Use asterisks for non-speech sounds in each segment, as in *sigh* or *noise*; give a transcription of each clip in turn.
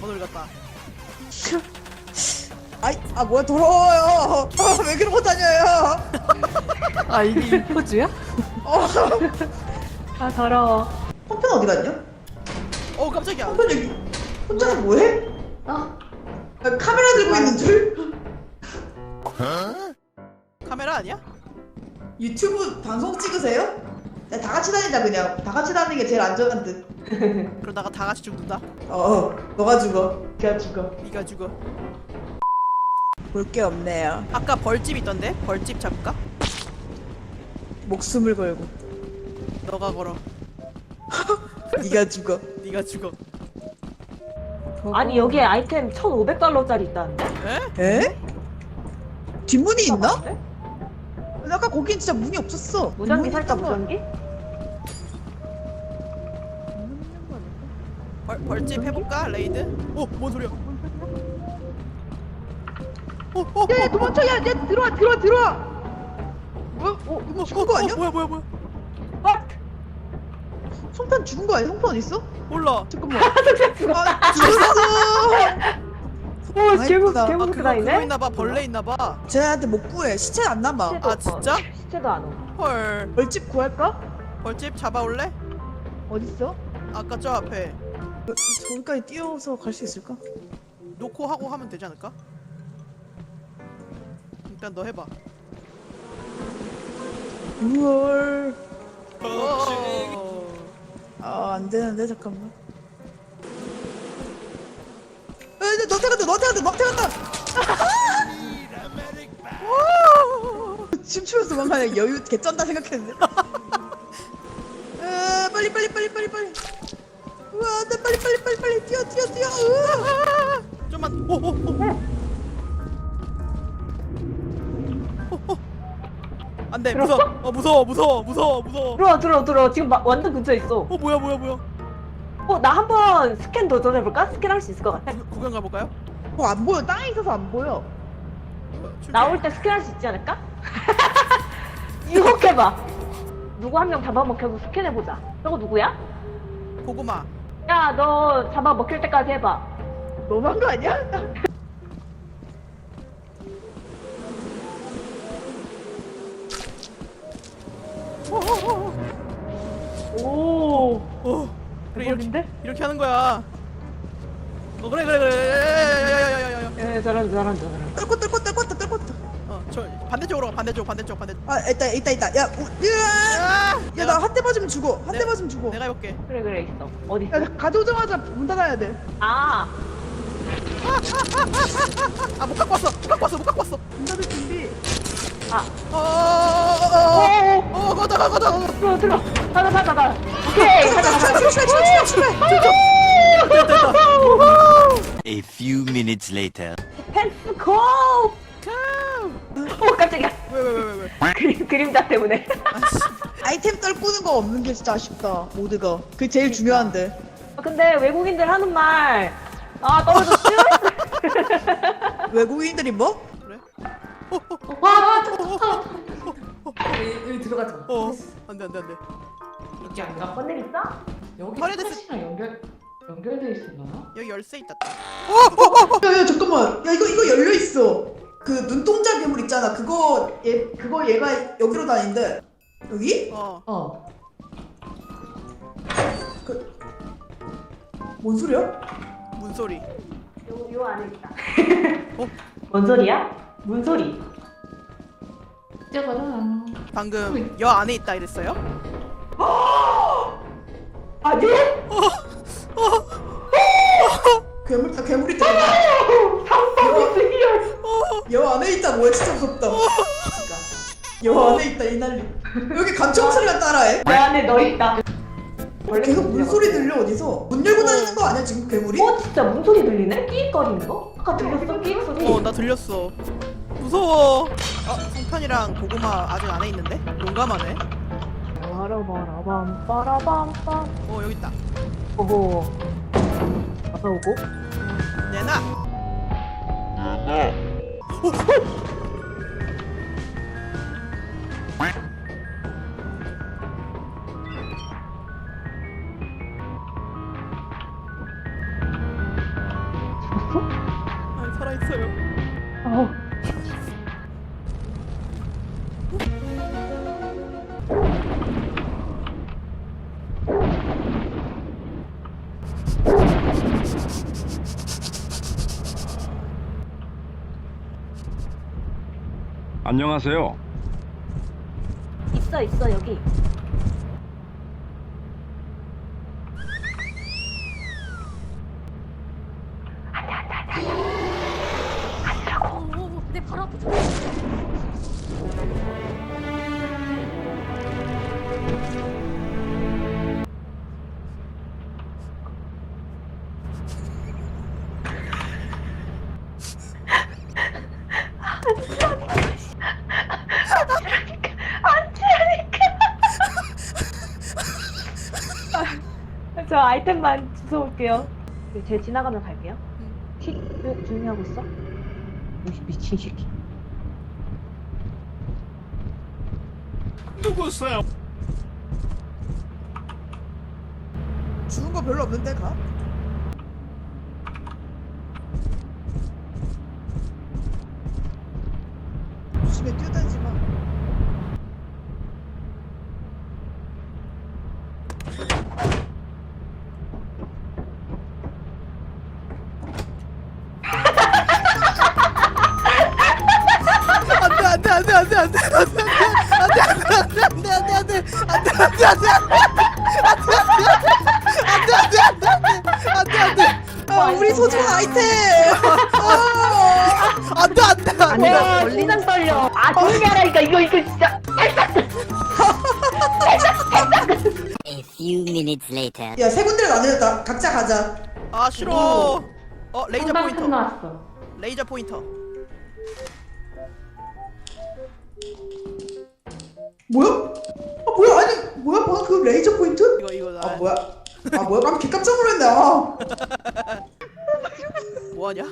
잡아놀이 같다. *laughs* 아이 아 뭐야 더러워요 아, 왜 그러고 다녀요 아 이게 인포즈야? 어 아 더러워. 한편 어디 갔냐? 어 깜짝이야. 한편 여기 혼자서 뭐해? 어? 아, 카메라 들고 있는 줄? 카메라 아니야? 유튜브 방송 찍으세요? 야, 다 같이 다니자 그냥 다 같이 다니는 게 제일 안전한 듯 *laughs* 그러다가 다 같이 죽는다. 어, 어 너가 죽어 걔가 죽어 네가 죽어. 볼 게 없네요 아까 벌집 있던데? 벌집 잡을까? 목숨을 걸고 너가 걸어. *laughs* 네가 죽어 네가 죽어. 아니 여기에 아이템 1,500달러짜리 있다는데? 에? 에? 뒷문이 있나? 봤는데? 아까 거긴 진짜 문이 없었어 무전기 뒷문이 살짝 있던 거 무전기? 벌 벌집 해볼까? 레이드? 어, 뭔 소리야? 어, 어, 야, 야 도망쳐 야, 야 들어와 들어와 들어와 어? 어? 이거 죽은 거 아니야? 뭐야, 뭐야, 뭐야? 송편 죽은 거 아니야? 송편 어딨어? 몰라. 잠깐만 *laughs* 아 죽었어 오 아, 개국 예쁘다. 아, 개국 그거? 있나봐. 벌레 있나봐. 쟤한테 못 구해 시체 안 남아 시체도 아, 진짜? 시체도 안 오고. 헐. 벌집 구할까? 벌집 잡아올래? 어딨어? 아까 저 앞에 저기까지 뛰어서 갈 수 있을까? 놓고 하고 하면 되지 않을까? 일단 너 해봐. 우월 어. 아 안 되는데 잠깐만 에이 너 태간다 너 태간다 너 태간다 춤추면서 뭔가 여유 개쩐다 생각했는데 빨리 빨리 빨리 빨리 뛰어 뛰어 뛰어 우와. 좀만. 오, 오, 오. 오, 오. 안 돼. 무서워. 어, 무서워. 무서워. 무서워. 무서워. 들어와 들어와 들어와 지금 마, 완전 근처에 있어. 어, 뭐야, 뭐야, 뭐야. 어나 한번 스캔 도전해볼까? 스캔할 수 있을 것 같아. 구- 구경 가볼까요? 어 안 보여 땅에 있어서 안 보여. 나올 때 스캔할 수 있지 않을까? *laughs* 유혹해봐. 누구 한 명 잡아먹혀서 스캔해보자. 저거 누구야? 고구마. 야 너 잡아 먹힐 때까지 해봐. 너무한 거 아니야? 오. 어. 그래 이렇게 대박인데? 이렇게 하는 거야. 어 그래 그래 그래. 야야야야야야야. 예 잘한다 잘한다 잘한다. 뚫고 뚫고 뚫고 뚫고 뚫고 어 저 반대쪽으로 가 반대쪽 반대쪽 반대쪽. 아 있다 있다 있다 야 우, 으아! 야, 야나 한 대 맞으면 죽어 한대 내- 맞으면 죽어 내가 해볼게. 그래 그래 있어. 어디 있어? 야 가져오자마자 문 닫아야 돼아 아못 갖고 왔어. 못 갖고 왔어. 못 갖고 왔어. 문 닫을 준비 아. 어어어어. 오. 어 가다 가다 가다. 들어 들어. 가자 가자 가자. 오케이 가자 가자. 출발 출발 출발 출발 A few minutes later. 펜스코. 오 깜짝이야. 왜왜 왜 왜 왜? 그림 그림자 때문에. 아이템 떨구는 거 없는 게 진짜 아쉽다 모드가 그게 제일 중요한데 아, 근데 외국인들 하는 말. 아 떨어졌지? *laughs* 외국인들이 뭐? 그래? 와 여기 들어가자. 어 안돼 안돼 안돼. 이게 아닌가? 번낼 있어? 여기 스팟이랑 연결 연결돼 있었나? 여기 열쇠 있다. 야 야 잠깐만 야 이거 이거 열려 있어 그 눈동자 괴물 있잖아 그거 얘 그거 얘가 여기로 다닌대 여기? 어 어. 뭔 소리야? 문 소리. 요, 요 안에 있다. 어? *laughs* 뭔 소리야? 문 소리. 짜가라. 방금 여 안에 있다 이랬어요? 아니? 괴물 다 괴물이 다. 여 안에 있다 뭐야 진짜 무섭다 여 안에 있다 이 난리 여기 감청 소리가 따라해 내 안에 너 있다. 원래 계속 그런 물소리 들려 어디서 문 열고 다니는 거 아니야 지금 괴물이? 어 진짜 문 소리 들리네? 끼익거리는 거? 아까 들렸어 끼익 소리. 어 나 들렸어. 무서워. 어 송편이랑 고구마 아직 안에 있는데? 용감하네. 빠라바라밤 빠라밤빰. 어 여기 있다. 오호. 어서 오고. 내놔. 아니 살아있어요. 어. 안녕하세요. 있어 있어 여기. 어, 어, 어, 아니, *laughs* 아이템만 주워 올게요. 제 지나가면 갈게요. 키 어, 조용히 하고 있어. 이 미친 새끼. 누구세요? 주는 거 별로 없는데 가? 조심해 뛰어다니지 마. 안돼 안돼 안돼 안돼 안돼 안돼 안돼 안돼 안돼 안돼 안돼 안돼 안돼 안돼 안돼 안돼 아, 우리 소중한 아이템. 안돼 안돼 안돼 내가 걸리는 떨려. 아 조용히 하라니까 이거 이거 진짜. A few minutes later. 야, 세 군데로 나뉘었다. 각자 가자. 아 싫어 어 레이저 상당 포인터 끝났어. 레이저 포인터 뭐야? 아, 뭐야? 아니, 뭐야? 방금 그 레이저 포인트? 이거 이거 아, 나 뭐야? 아, 뭐야? 깜 깜짝 놀랐네. 아. *laughs* 뭐하냐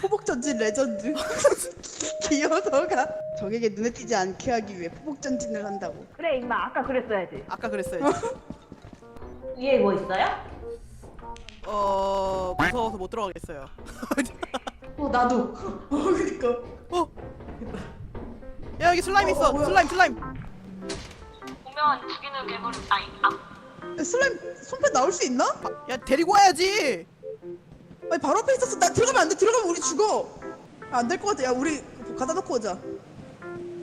포복 전진 레전드. *laughs* 기어서가 적에게 눈에 띄지 않게 하기 위해 포복 전진을 한다고. 그래 임마 아까 그랬어야지. 아까 그랬어야지 위에 뭐 있어요? 어 무서워서 못 들어가겠어요 *laughs* 어, 나도. 어, 그니까. 어야 여기 슬라임 어, 있어 어? 슬라임 슬라임 보면 죽이는 괴물 아니 아 야, 슬라임 손패 나올 수 있나? 야 데리고 와야지 아니 바로 앞에 있었어. 나 들어가면 안 돼. 들어가면 우리 죽어. 아, 안될 것 같아. 야, 우리 가다 놓고 오자.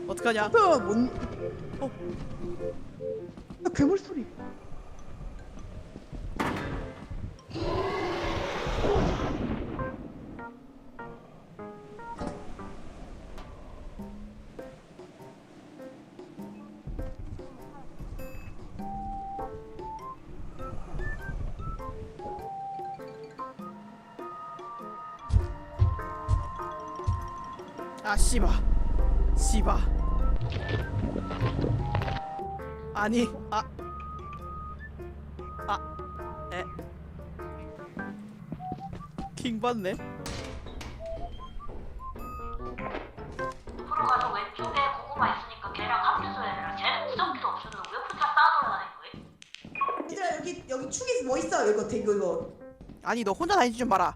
어떡하냐 손패가 뭔? 어. 야, 괴물 소리. 아 씨바 씨바 아니 아 아, 에. 킹 받네. 앞으로 가서 왼쪽에 고구마 있으니까 걔랑 합류해서 해라. 쟤는 무전기도 없어서 왜 혼자 싸돌아다니는 거야? 얘들아 여기 여기 축에 뭐 있어? 이거 대고 이거. 아니 너 혼자 다니지 좀 마라.